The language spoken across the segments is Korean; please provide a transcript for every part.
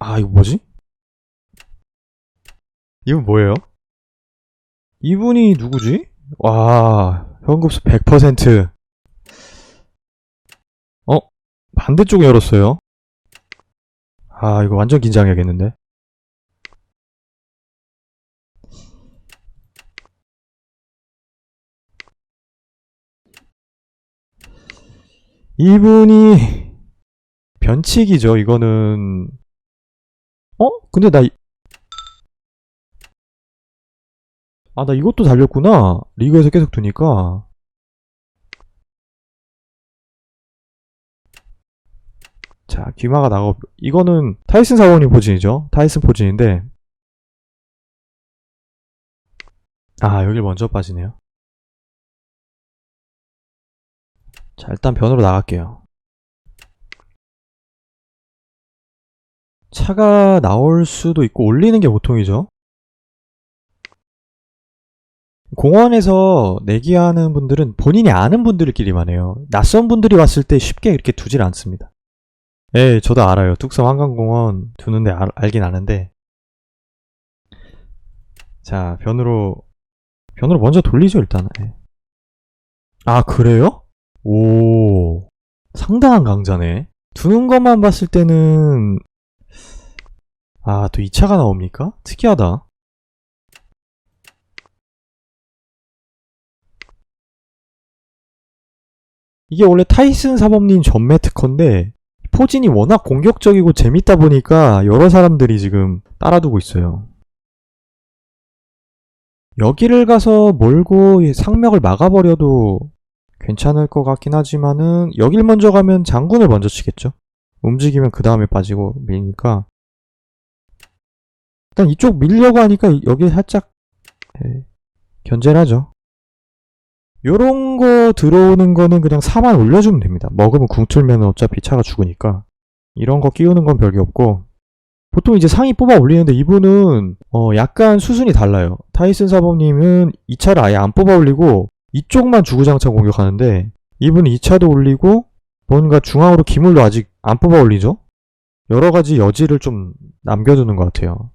아, 이거 뭐지? 이분 뭐예요? 이분이 누구지? 와, 현금수 100%. 어? 반대쪽 열었어요? 아, 이거 완전 긴장해야겠는데? 이분이 변칙이죠, 이거는. 어? 근데 나, 이- 아, 나 이것도 달렸구나. 리그에서 계속 두니까. 자, 귀마가 나가, 이거는 타이슨 사원님 포진이죠. 타이슨 포진인데. 아, 여길 먼저 빠지네요. 자, 일단 변으로 나갈게요. 차가 나올 수도 있고 올리는 게 보통이죠. 공원에서 내기하는 분들은 본인이 아는 분들끼리만 해요. 낯선 분들이 왔을 때 쉽게 이렇게 두질 않습니다. 예, 저도 알아요. 뚝섬 한강공원 두는데 알, 알긴 아는데. 자, 변으로, 변으로 먼저 돌리죠, 일단. 예. 아, 그래요? 오, 상당한 강자네. 두는 것만 봤을 때는, 아, 또 2차가 나옵니까? 특이하다. 이게 원래 타이슨 사범님 전매 특허인데, 포진이 워낙 공격적이고 재밌다 보니까 여러 사람들이 지금 따라두고 있어요. 여기를 가서 몰고 이 상명을 막아버려도 괜찮을 것 같긴 하지만은 여길 먼저 가면 장군을 먼저 치겠죠. 움직이면 그 다음에 빠지고 밀니까 일단 이쪽 밀려고 하니까 여기 살짝 예, 견제를 하죠. 요런 거 들어오는 거는 그냥 4만 올려주면 됩니다. 먹으면 궁틀면 어차피 차가 죽으니까 이런 거 끼우는 건 별게 없고 보통 이제 상위 뽑아 올리는데 이분은 어 약간 수순이 달라요. 타이슨 사범님은 이 차를 아예 안 뽑아 올리고 이쪽만 주구장창 공격하는데 이분은 이 차도 올리고 뭔가 중앙으로 기물도 아직 안 뽑아 올리죠? 여러 가지 여지를 좀 남겨두는 것 같아요.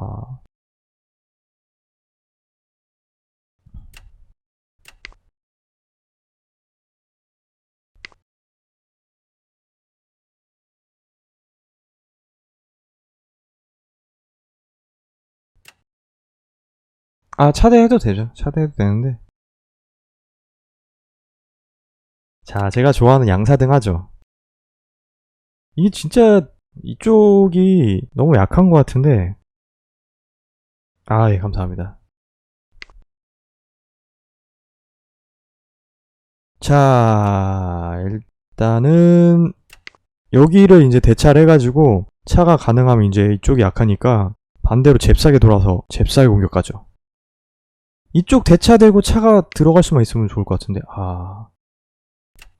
아. 아, 차대해도 되죠. 차대해도 되는데. 자, 제가 좋아하는 양사등 하죠. 이게 진짜 이쪽이 너무 약한 것 같은데. 아, 예, 감사합니다. 자, 일단은 여기를 이제 대차를 해가지고 차가 가능하면 이제 이쪽이 약하니까 반대로 잽싸게 돌아서 잽싸게 공격하죠. 이쪽 대차 되고 차가 들어갈 수만 있으면 좋을 것 같은데, 아.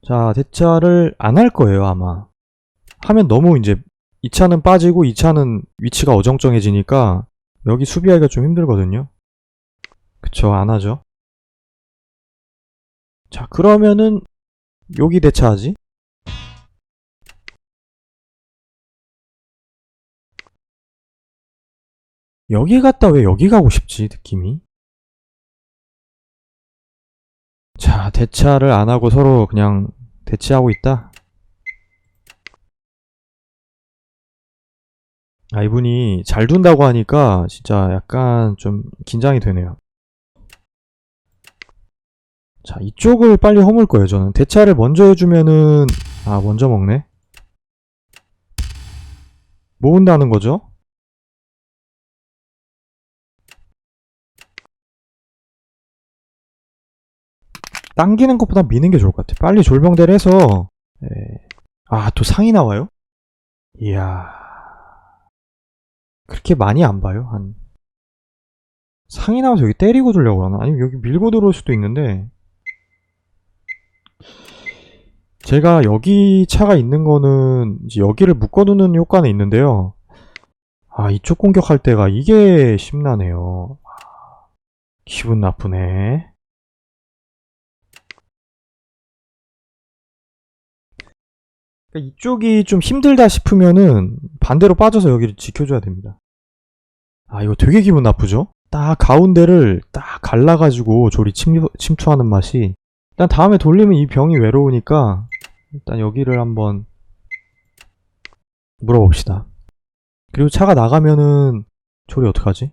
자, 대차를 안 할 거예요, 아마. 하면 너무 이제, 이 차는 빠지고 이 차는 위치가 어정쩡해지니까, 여기 수비하기가 좀 힘들거든요. 그쵸, 안 하죠. 자, 그러면은, 여기 대차하지? 여기 갔다 왜 여기 가고 싶지, 느낌이? 자, 대차를 안 하고 서로 그냥 대치하고 있다. 아, 이분이 잘 둔다고 하니까 진짜 약간 좀 긴장이 되네요. 자, 이쪽을 빨리 허물 거예요, 저는. 대차를 먼저 해주면은, 아, 먼저 먹네? 모은다는 거죠? 당기는 것보다 미는 게 좋을 것 같아. 빨리 졸병대를 해서, 예. 아, 또 상이 나와요? 이야. 그렇게 많이 안 봐요, 한. 상이 나와서 여기 때리고 들려고 하나? 아니면 여기 밀고 들어올 수도 있는데. 제가 여기 차가 있는 거는, 이제 여기를 묶어두는 효과는 있는데요. 아, 이쪽 공격할 때가 이게 심나네요. 아, 기분 나쁘네. 그러니까 이쪽이 좀 힘들다 싶으면은 반대로 빠져서 여기를 지켜줘야 됩니다. 아, 이거 되게 기분 나쁘죠? 딱 가운데를 딱 갈라가지고 조리 침투, 침투하는 맛이. 일단 다음에 돌리면 이 병이 외로우니까 일단 여기를 한번 물어봅시다. 그리고 차가 나가면은 조리 어떡하지?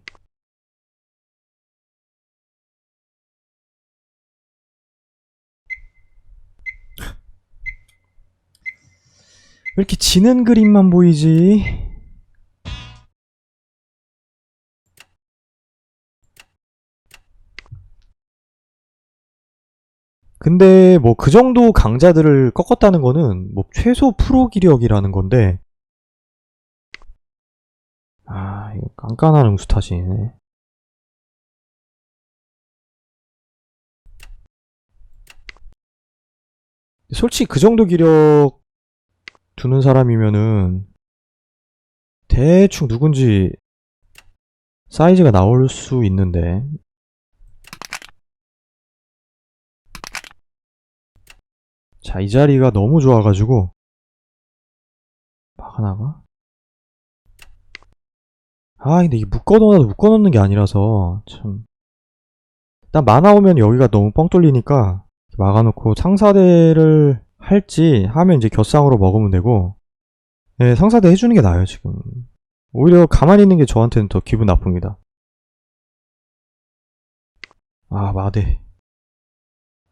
왜 이렇게 지는 그림만 보이지? 근데 뭐 그 정도 강자들을 꺾었다는 거는 뭐 최소 프로 기력이라는 건데. 아 이거 깐깐한 응수 탓이네. 솔직히 그 정도 기력 두는 사람이면은 대충 누군지 사이즈가 나올 수 있는데 자, 이 자리가 너무 좋아가지고. 막아나가? 아, 근데 이게 묶어놓아도 묶어놓는 게 아니라서 참. 일단 만화 오면 여기가 너무 뻥 뚫리니까 막아놓고 상사대를 할지 하면 이제 곁상으로 먹으면 되고. 네, 상사대 해주는 게 나아요 지금. 오히려 가만히 있는 게 저한테는 더 기분 나쁩니다. 아 마대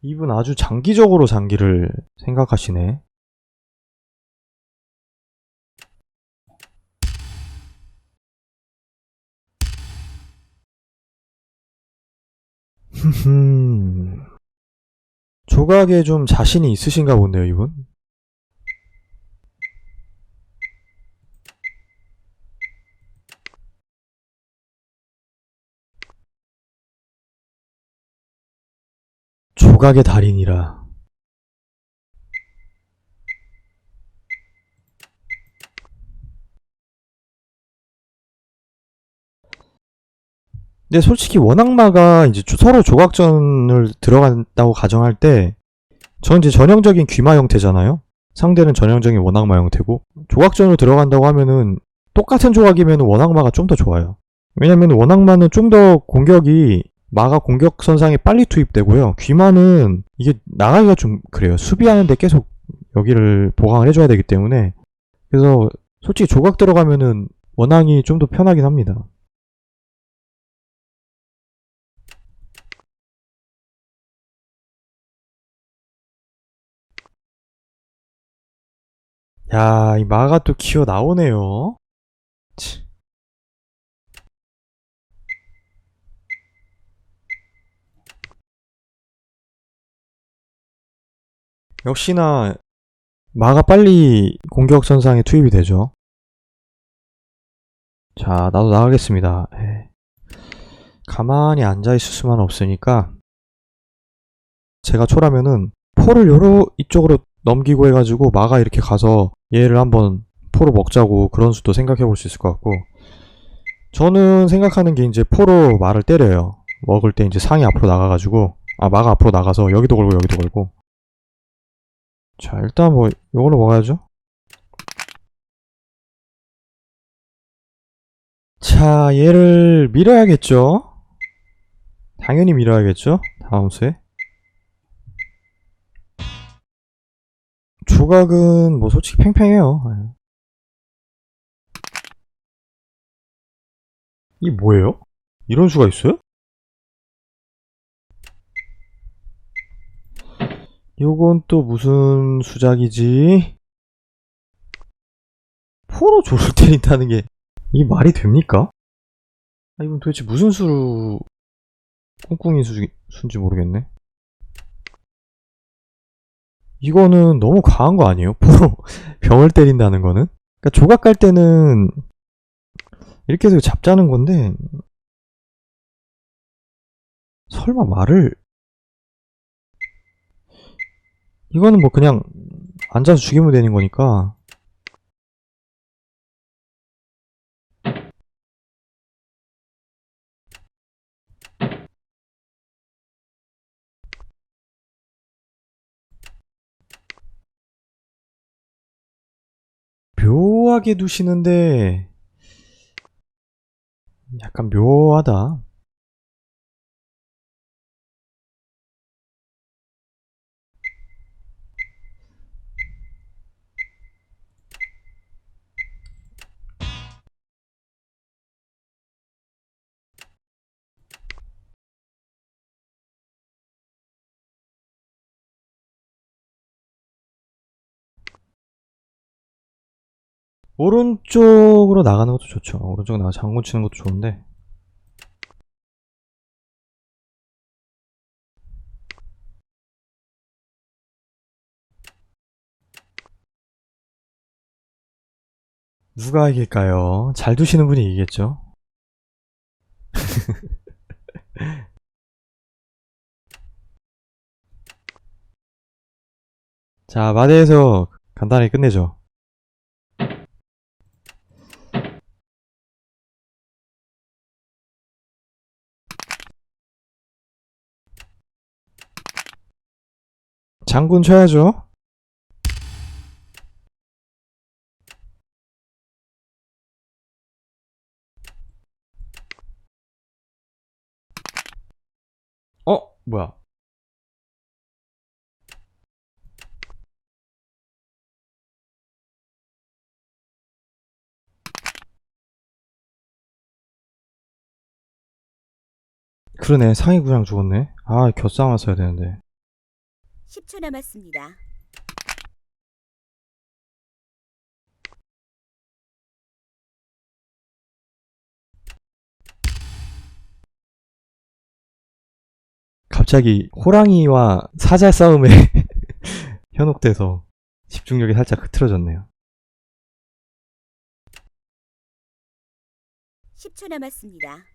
이분 아주 장기적으로 장기를 생각하시네 흠 조각에 좀 자신이 있으신가 본데요, 이분? 조각의 달인이라. 근데 솔직히 원악마가 이제 조- 서로 조각전을 들어간다고 가정할 때, 전 이제 전형적인 귀마 형태잖아요? 상대는 전형적인 원악마 형태고, 조각전으로 들어간다고 하면은, 똑같은 조각이면 원악마가 좀 더 좋아요. 왜냐면 원악마는 좀 더 공격이, 마가 공격 선상에 빨리 투입되고요. 귀마는 이게 나가기가 좀 그래요. 수비하는데 계속 여기를 보강을 해줘야 되기 때문에. 그래서 솔직히 조각 들어가면은 원앙이 좀 더 편하긴 합니다. 야, 이 마가 또 기어 나오네요. 치. 역시나 마가 빨리 공격 선상에 투입이 되죠. 자, 나도 나가겠습니다. 에. 가만히 앉아 있을 수만 없으니까 제가 초라면은 포를 요로 이쪽으로 넘기고 해가지고 마가 이렇게 가서 얘를 한번 포로 먹자고 그런 수도 생각해 볼 수 있을 것 같고 저는 생각하는 게 이제 포로 마를 때려요 먹을 때 이제 상이 앞으로 나가가지고 아 마가 앞으로 나가서 여기도 걸고 여기도 걸고 자 일단 뭐 요걸로 먹어야죠 자 얘를 밀어야겠죠 당연히 밀어야겠죠 다음 수에 조각은 뭐 솔직히 팽팽해요. 예. 이 뭐예요? 이런 수가 있어요? 요건 또 무슨 수작이지? 포로 조를 때린다는 게 이 말이 됩니까? 아, 이분 도대체 무슨 수로 꿍꿍이 수, 수인지 모르겠네. 이거는 너무 과한 거 아니에요? 포로 병을 때린다는 거는? 그러니까 조각 갈 때는 이렇게 해서 잡자는 건데 설마 말을 이거는 뭐 그냥 앉아서 죽이면 되는 거니까 묘하게 두시는데 약간 묘하다. 오른쪽으로 나가는 것도 좋죠. 오른쪽 나가 장군 치는 것도 좋은데. 누가 이길까요? 잘 두시는 분이 이기겠죠? 자, 마대에서 간단히 끝내죠. 장군 쳐야죠. 어? 뭐야? 그러네. 상위 구장 죽었네. 아, 곁상 왔어야 되는데. 10초 남았습니다. 갑자기 호랑이와 사자 싸움에 현혹돼서 집중력이 살짝 흐트러졌네요. 10초 남았습니다.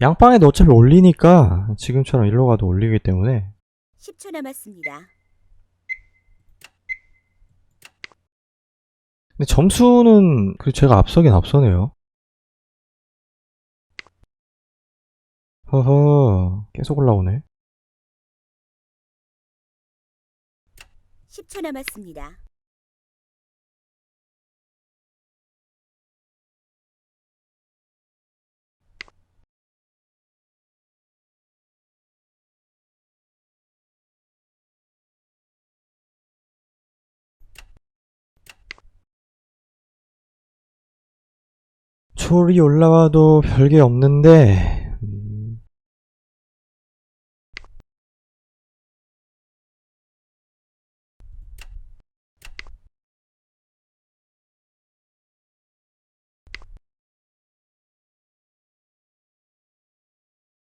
양방에도 어차피 올리니까 지금처럼 일로 가도 올리기 때문에 10초 남았습니다. 근데 점수는 그 제가 앞서긴 앞서네요. 허허 계속 올라오네. 10초 남았습니다. 초리 올라와도 별게 없는데 음,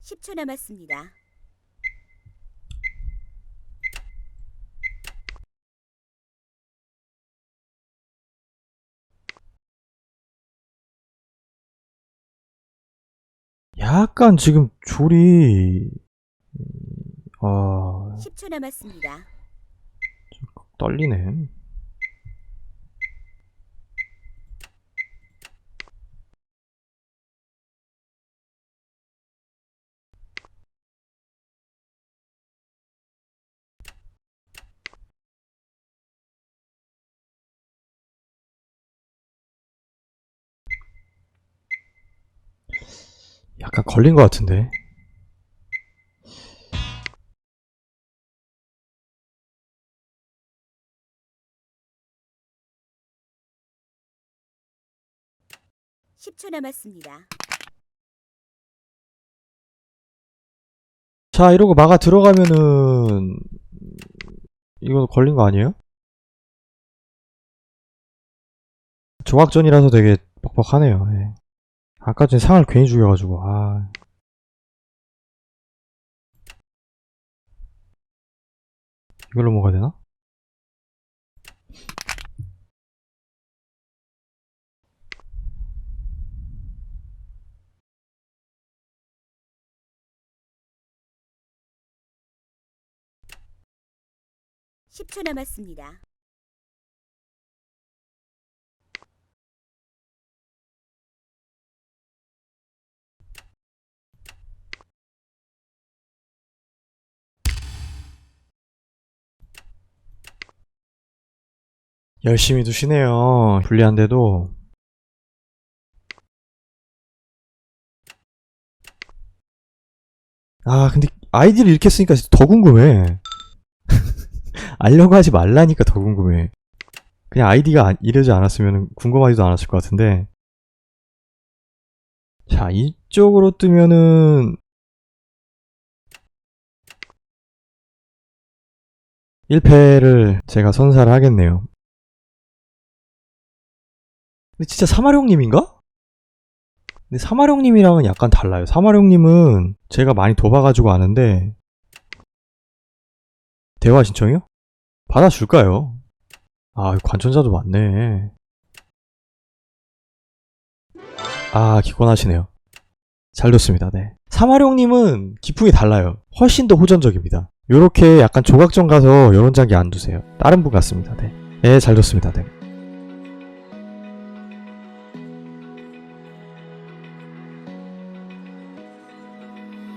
10초 남았습니다. 약간 지금 조리 음, 아 10초 남았습니다. 떨리네. 약간 걸린 것 같은데. 십 초 남았습니다. 자, 이러고 막아 들어가면은 이거 걸린 거 아니에요? 조각전이라서 되게 뻑뻑하네요. 예. 아까 전에 상을 괜히 죽여가지고 아 이걸로 먹어야 되나? 십 초 남았습니다. 열심히 두시네요. 불리한데도. 아, 근데 아이디를 이렇게 쓰니까 더 궁금해. 알려고 하지 말라니까 더 궁금해. 그냥 아이디가 이러지 않았으면 궁금하지도 않았을 것 같은데. 자, 이쪽으로 뜨면은 1패를 제가 선사를 하겠네요. 근데 진짜 사마룡님인가? 근데 사마룡님이랑은 약간 달라요. 사마룡님은 제가 많이 도봐가지고 아는데 대화 신청이요? 받아줄까요? 아, 관천자도 많네. 아, 기권하시네요. 잘 뒀습니다, 네. 사마룡님은 기풍이 달라요. 훨씬 더 호전적입니다. 요렇게 약간 조각전 가서 요런 장기 안 두세요. 다른 분 같습니다, 네. 예, 잘 뒀습니다, 네.